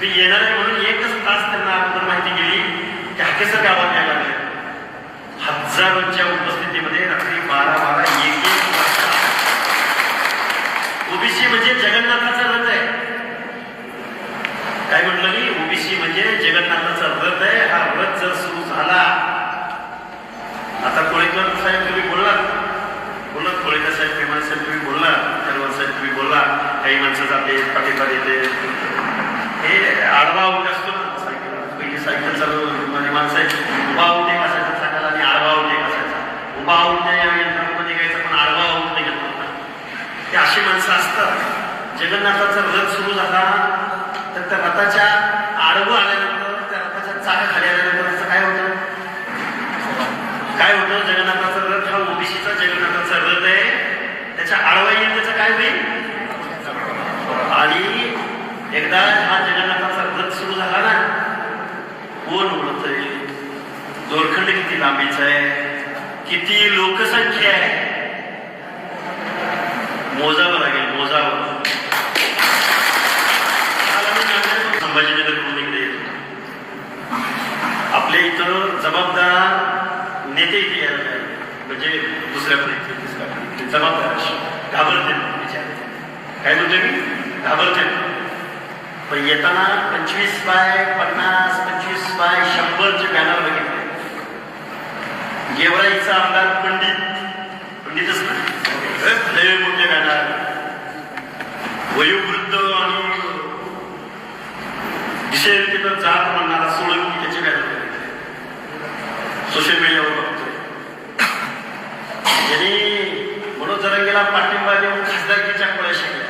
ते येणार आहे म्हणून एकच तास त्यांना अगोदर माहिती गेली की हाकेसर गावात यायला लागले. हजारोच्या उपस्थितीमध्ये रात्री बारा बारा एक एक ओबीसी म्हणजे जगन्नाथाचा रथ आहे. काय म्हटलं मी? ओबीसी म्हणजे जगन्नाथाचा रथ आहे. हा रथ जर सुरू झाला आता कोळेकर साहेब तुम्ही बोललात बोलत कोळेकर साहेब पेमान साहेब तुम्ही बोलला. तरवर साहेब तुम्ही बोलला. काही माणसं जाते पाठिंबा देते हे आडवा उठ असतो ना. सायकल पहिली सायकल चालवणारी माणसं आहे उभा उठे असायचा सायकल आणि आडवा उठे असायचा. उभा उठे यंत्रामध्ये घ्यायचा पण आडवा उठ नाही घेत ते अशी माणसं असतात. जगन्नाथाचा रथ सुरू झाला तर त्या रथाच्या आडवं आल्यानंतर त्या रथाच्या चाका खाली आल्यानंतर असं काय होतं काय होतं जगन्नाथाचा रथ हा ओबीसीचा जगन्नाथाचा रथ आहे त्याच्या आडवा येईल त्याचं काय होईल आणि एकदा हा जगन्नाथाचा रथ सुरू झाला ना कोण उडतंय दोरखंड किती लांबीचा आहे किती लोकसंख्या आहे? मोजावं लागेल मोजावं. संभाजीनगर इकडे आपल्या इथं जबाबदार नेते इथे यायला नाही. म्हणजे दुसऱ्या पण जबाबदार घाबरते विचार. काय बोलतोय मी? घाबरते पण येताना पंचवीस बाय पन्नास पंचवीस बाय शंभरचे बॅनर बघितले. गेवराईचा आमदार पंडित. पंडितच नाही मोठे बॅनर वयोवृद्ध आणि दिसेल तिथं जात म्हणणारा सोळंकी त्याचे बॅनर सोशल मीडियावर बघतोय. यांनी मनोज जरंगेला पाठिंबा देऊन खासदारकीच्या कोळ्या शिकल्या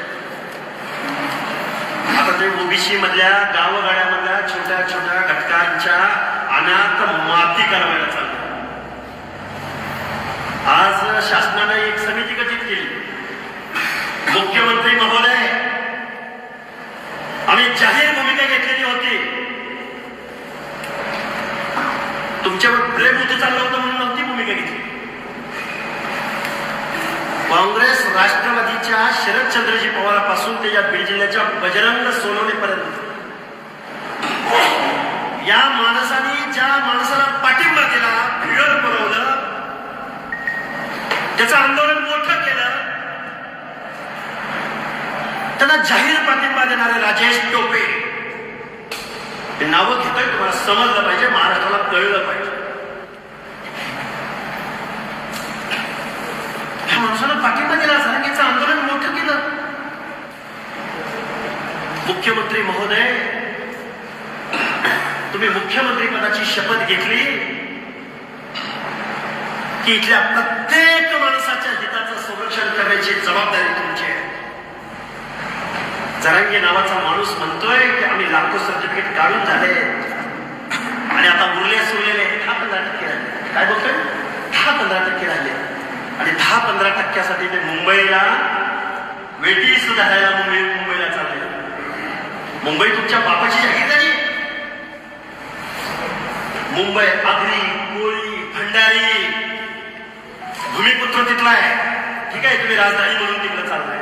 आता ते ओबीसी मधल्या गावगाड्यामधल्या मुख्यमंत्री महोदय आम्ही जाहीर भूमिका घेतलेली होती. तुमच्यावर प्रेम होतं चाललं होतं म्हणून नव्हती भूमिका घेतली. काँग्रेस राष्ट्रवादीच्या शरदचंद्रजी पवारापासून ते या बीड जिल्ह्याच्या बजरंग सोनवणेपर्यंत. या माणसाने ज्या माणसाला पाठिंबा दिला फिगर बनवलं त्याचं आंदोलन मोठं केलं त्यांना जाहीर पाठिंबा देणारे राजेश टोपे. हे नावं घेतोय तुम्हाला समजलं पाहिजे महाराष्ट्राला कळलं पाहिजे. ह्या माणसानं पाठिंबा दिला झारंगीचं आंदोलन मोठं केलं. मुख्यमंत्री महोदय तुम्ही मुख्यमंत्री पदाची शपथ घेतली की इथल्या प्रत्येक माणसाच्या हिताचं संरक्षण करण्याची जबाबदारी जरांगे नावाचा माणूस म्हणतोय की आम्ही लाखो सर्टिफिकेट काढून झाले. आणि आता उरले सुरलेले दहा पंधरा टक्के राहिले. काय बोलतोय? दहा पंधरा टक्के राहिले. आणि दहा पंधरा टक्क्यासाठी ते मुंबईला वेटी सुद्धा द्यायला मुंबई मुंबईला चालले मुंबई तुमच्या बापाची जागी झाली. मुंबई आगरी कोळी भंडारी भूमिपुत्र तिथला आहे. ठीक आहे तुम्ही राजधानी म्हणून तिकडे चाललाय.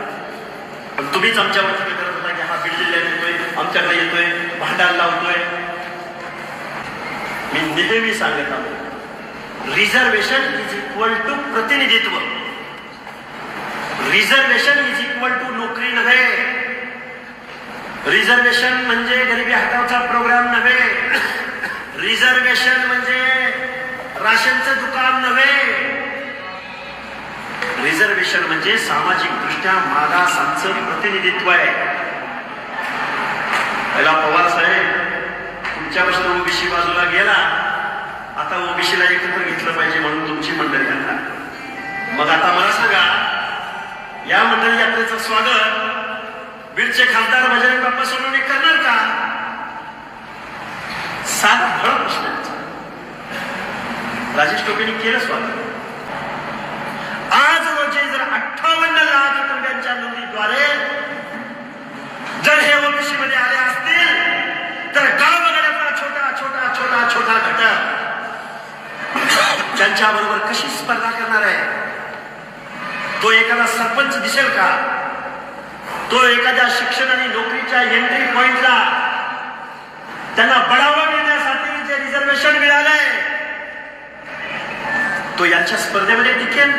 पण तुम्हीच आमच्यावर जिल्ह्यात येतोय आमच्याकडे येतोय भांडार लावतोय. मी नेहमी सांगत आहोत रिझर्वेशन इज इक्वल टू प्रतिनिधित्व. रिझर्वेशन इज इक्वल टू नोकरी नव्हे. रिझर्वेशन म्हणजे गरिबी हटावचा प्रोग्राम नव्हे. रिझर्वेशन म्हणजे राशनचं दुकान नव्हे. रिझर्वेशन म्हणजे सामाजिक दृष्ट्या मागासांचं प्रतिनिधित्व आहे. पहिला पवार साहेब तुमच्यापासून ओबीसी बाजूला गेला. आता ओबीसीला एकत्र घेतलं पाहिजे म्हणून तुमची मंडळी आता मग आता मला सांगा या मंडळी यात्रेचं स्वागत बीडचे खासदार बजरंग बाप्पा सोनवणे करणार का? सात भर प्रश्न राजेश टोपेने केलं स्वागत. आज रोजी जर अठ्ठावन्न लाख कुटुंबियांच्या नोंदीद्वारे जर हे ओबीसी त्यांच्याबरोबर कशी स्पर्धा करणार आहे? तो एखादा सरपंच दिसेल का? तो एखाद्या शिक्षण आणि नोकरीच्या एंट्री पॉइंटला त्यांना बढावा देण्यासाठी जे रिझर्वेशन मिळालंय तो यांच्या स्पर्धेमध्ये टिकेल.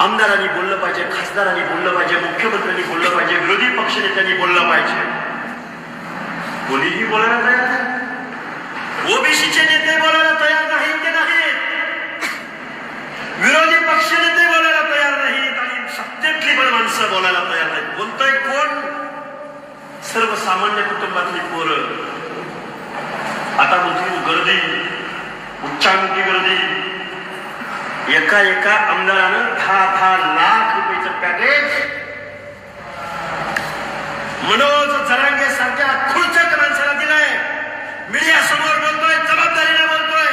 आमदारांनी बोललं पाहिजे खासदारांनी बोललं पाहिजे मुख्यमंत्र्यांनी बोललं पाहिजे विरोधी पक्षनेत्यांनी बोललं पाहिजे. कोणीही बोलायला तयार नाही. ओबीसीचे नेते बोलायला तयार नाहीत ते नाहीत? विरोधी पक्षनेते बोलायला तयार नाहीत आणि सत्तेतली पण माणसं बोलायला तयार नाहीत. बोलतोय कोण? सर्वसामान्य कुटुंबातली पोरं. आता म्हणतील गर्दी उच्चांकी गर्दी. एका एका आमदारानं दहा दहा लाख रुपयाचं पॅकेज मनोज जरांगे सारख्या खुर्चक माणसाला दिलाय. मीडिया समोर बोलतोय जबाबदारीने बोलतोय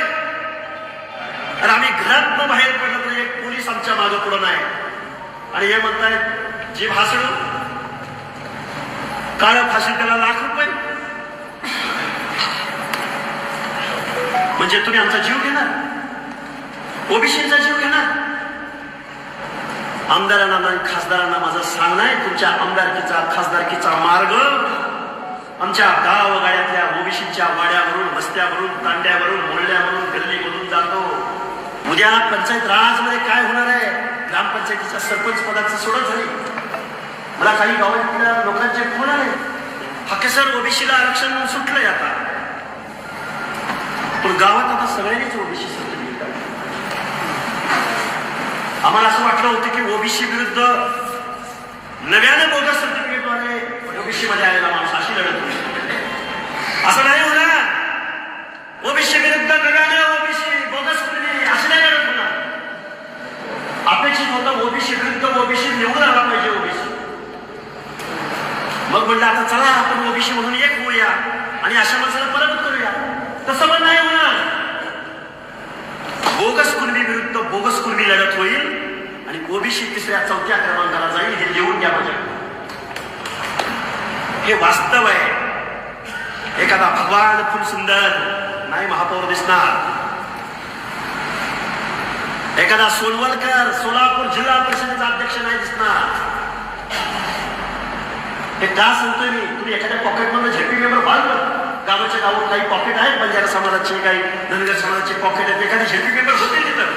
आणि आम्ही घरात बाहेर पडलं तर एक पोलीस आमच्या मागं पुढं नाही. आणि हे म्हणतायत जी भाषण काळ फाशी त्याला लाख रुपये? म्हणजे तुम्ही आमचा जीव घेणार? ओबीसीचा जीव घेणार? आमदारांना आणि खासदारांना माझं सांगणं आहे तुमच्या आमदारकीचा खासदारकीचा मार्ग आमच्या गावगाड्यातल्या ओबीसीच्या वाड्यावरून वस्त्यावरून तांड्यावरून मोहल्ल्यावरून गल्लीमधून जातो. उद्या पंचायत राजमध्ये काय होणार आहे? ग्रामपंचायतीच्या सरपंच पदाचं सोडत झाली मला काही गावातल्या लोकांचे फोन आले. हकेसर ओबीसीला आरक्षण सुटलंय आता. पण गावात आता सगळ्यांनीच ओबीसी सर्टिफिकेट आम्हाला असं वाटलं होतं की ओबीसी विरुद्ध नव्याने बोगस सर्टिफिकेटद्वारे ओबीसी मध्ये आलेला माणूस अशी लढत होती असं नाही होणार. ओबीसी विरुद्ध नव्याने ओबीसी बोगस कुणी अशी नाही लढत होणार होतं ओबीसी विरुद्ध ओबीसी निवडून आला पाहिजे ओबीसी. मग म्हणलं आता चला आपण ओबीसी म्हणून एक होऊया आणि अशा माणसाला परत करूया. तसं पण नाही होणार. बोगस कुणबी विरुद्ध बोगस कुणबी लढत होईल आणि ओबीसी तिसऱ्या चौथ्या क्रमांकाला जाईल हे लिहून घ्या माझ्या. हे वास्तव आहे. एखादा भगवान फुल सुंदर नाही महापौर दिसणार. एखादा सोनवलकर सोलापूर जिल्हा परिषदेचा अध्यक्ष नाही दिसणार. हे का सांगतोय मी? तुम्ही एखाद्या पॉकेट मधून झेपी मेंबर व्हाल गावाच्या गावात काही पॉकेट आहेत बंजारा समाजाचे काही धनगर समाजाचे पॉकेट आहेत एखादी झेपी मेंबर होते तिथं.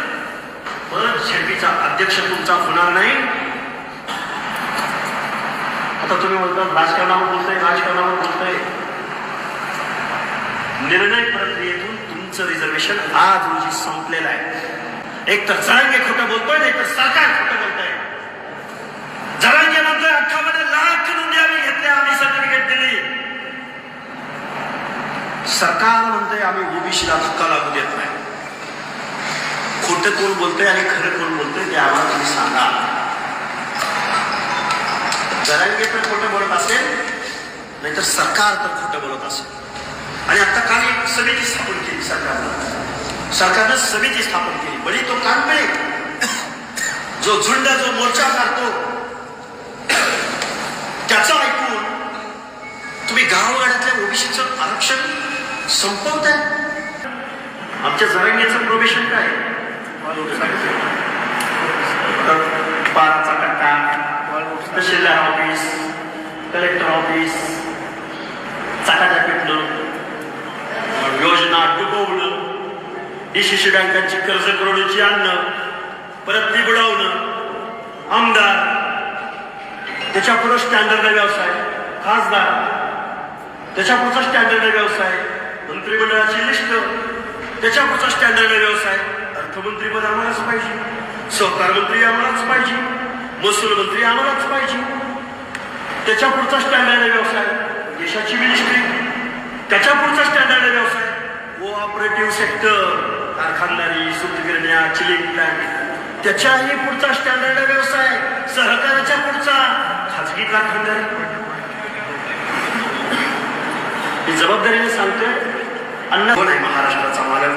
पण झेपीचा अध्यक्ष तुमचा होणार नाही. आता तुम्ही म्हणता राजकारणावर बोलताय राजकारणावर बोलताय. निर्णय प्रक्रियेतून तुमचं रिझर्वेशन आज रोजी संपलेलं आहे. एक तर जरांगे खोटं बोलतोय नाही तर सरकार खोटं बोलतोय. जरांगे म्हणतोय अठ्ठावन्न लाख नोंदी आम्ही घेतल्या आम्ही सर्टिफिकेट दिली. सरकार म्हणतोय आम्ही ओबीसीला धक्का लागू देत नाही. खोटं कोण बोलतोय आणि खरं कोण बोलतोय ते आम्हाला तुम्ही सांगा. जरांगे तर खोटं बोलत असेल नाहीतर सरकार तर खोटं बोलत असेल. आणि आता काल एक समिती स्थापन केली सरकारनं. सरकारनं समिती स्थापन केली. बळी तो कानपळे जो झुंड जो मोर्चा काढतो त्याचं ऐकून तुम्ही गावगाड्यातल्या ओबीसीचं आरक्षण संपवताय? आमच्या जरंगेचं प्रोबेशन काय? तर कट्टा तहसीलदार ऑफिस कलेक्टर ऑफिस चाकाच्या पेटणं योजना डुबो डीसीसी बँकांची कर्ज करोडीची आणणं परत ती बुडवणं आमदार त्याच्या पुढं स्टँडर्ड व्यवसाय खासदार त्याच्या पुढचा स्टँडर्ड व्यवसाय मंत्रिमंडळाची लिस्ट त्याच्या पुढचा स्टँडर्ड व्यवसाय. अर्थमंत्रीपद आम्हालाच पाहिजे सहकार मंत्री आम्हालाच पाहिजे महसूल मंत्री आम्हालाच पाहिजे. त्याच्या पुढचा स्टँडर्ड व्यवसाय देशाची मिनिस्ट्री त्याच्या पुढचा स्टँडर्ड व्यवसाय. कोऑपरेटिव्ह सेक्टर कारखानदारी सुतगिरण्या चिलिंग प्लॅन्ट त्याच्याही पुढचा स्टँडर्ड व्यवसाय. सहकाराच्या पुढचा. खाजगी कारखानदारी. ही जबाबदारीने सांगतोय अन्न कोण आहे महाराष्ट्राचा मालक?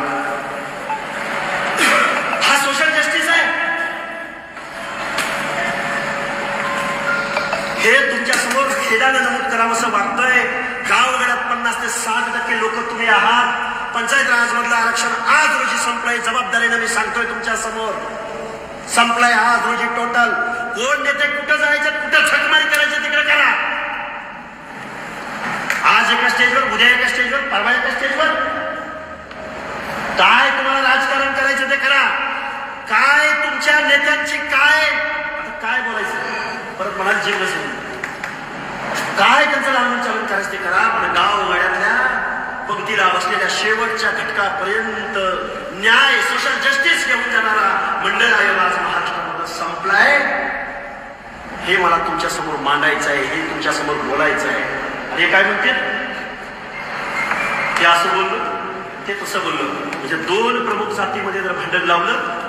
हा सोशल जस्टिस आहे. हे तुमच्यासमोर खेदानं नमूद करावं असं वाटतंय गावगड्यात पन्नास ते साठ टक्के लोक तुम्ही आहात. पंचायत राज मधलं आरक्षण आज रोजी संपलंय. जबाबदारीनं मी सांगतोय तुमच्यासमोर. संपलाय आज रोजी टोटल कोण नेते कुठं जायचं कुठं छकमारी करायचं तिकडे करा. आज एका स्टेजवर उद्या एका स्टेजवर परवा एका स्टेजवर काय तुम्हाला राजकारण करायचं ते करा. काय तुमच्या नेत्यांची काय? काय बोलायचं? परत मला जीव नसेल. काय त्यांचं लावून चालून करायचं ते करा. पण गाव गाड्यातल्या पंक्तीला बसलेल्या शेवटच्या घटकापर्यंत न्याय सोशल जस्टिस घेऊन जाणारा मंडळ आयोग आज महाराष्ट्रामध्ये संपलाय. हे मला तुमच्यासमोर मांडायचं आहे हे तुमच्यासमोर बोलायचं आहे. आणि हे काय म्हणते ते असं बोललं? ते तसं बोललं. म्हणजे दोन प्रमुख जातीमध्ये जर भांडण लावलं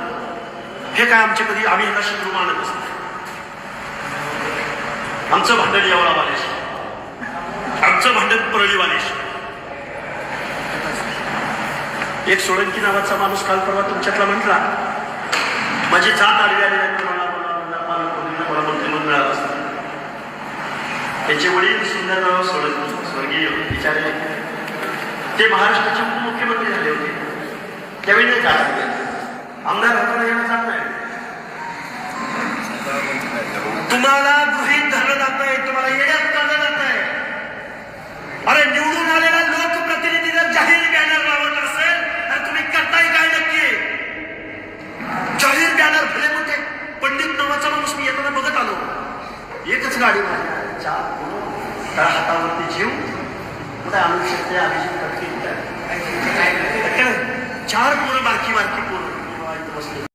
हे काय आमचे कधी आम्ही ह्याला शत्रू मानत असतो आमचं भांडण एवढा वालेश आमचं भांडण परळी एक सोळंकी नावाचा माणूस काल परवा तुमच्यातला म्हटला. माझी जात आडवी आली मिळालं असतं. त्याचे वडील सुंदरराव सोळंकी स्वर्गीय विचारले ते महाराष्ट्राचे उपमुख्यमंत्री झाले होते. त्यावेळी नाही जात. आमदार होताना येणं जात नाही. तुम्हाला गृहित धरलं जात नाही तुम्हाला येण्यात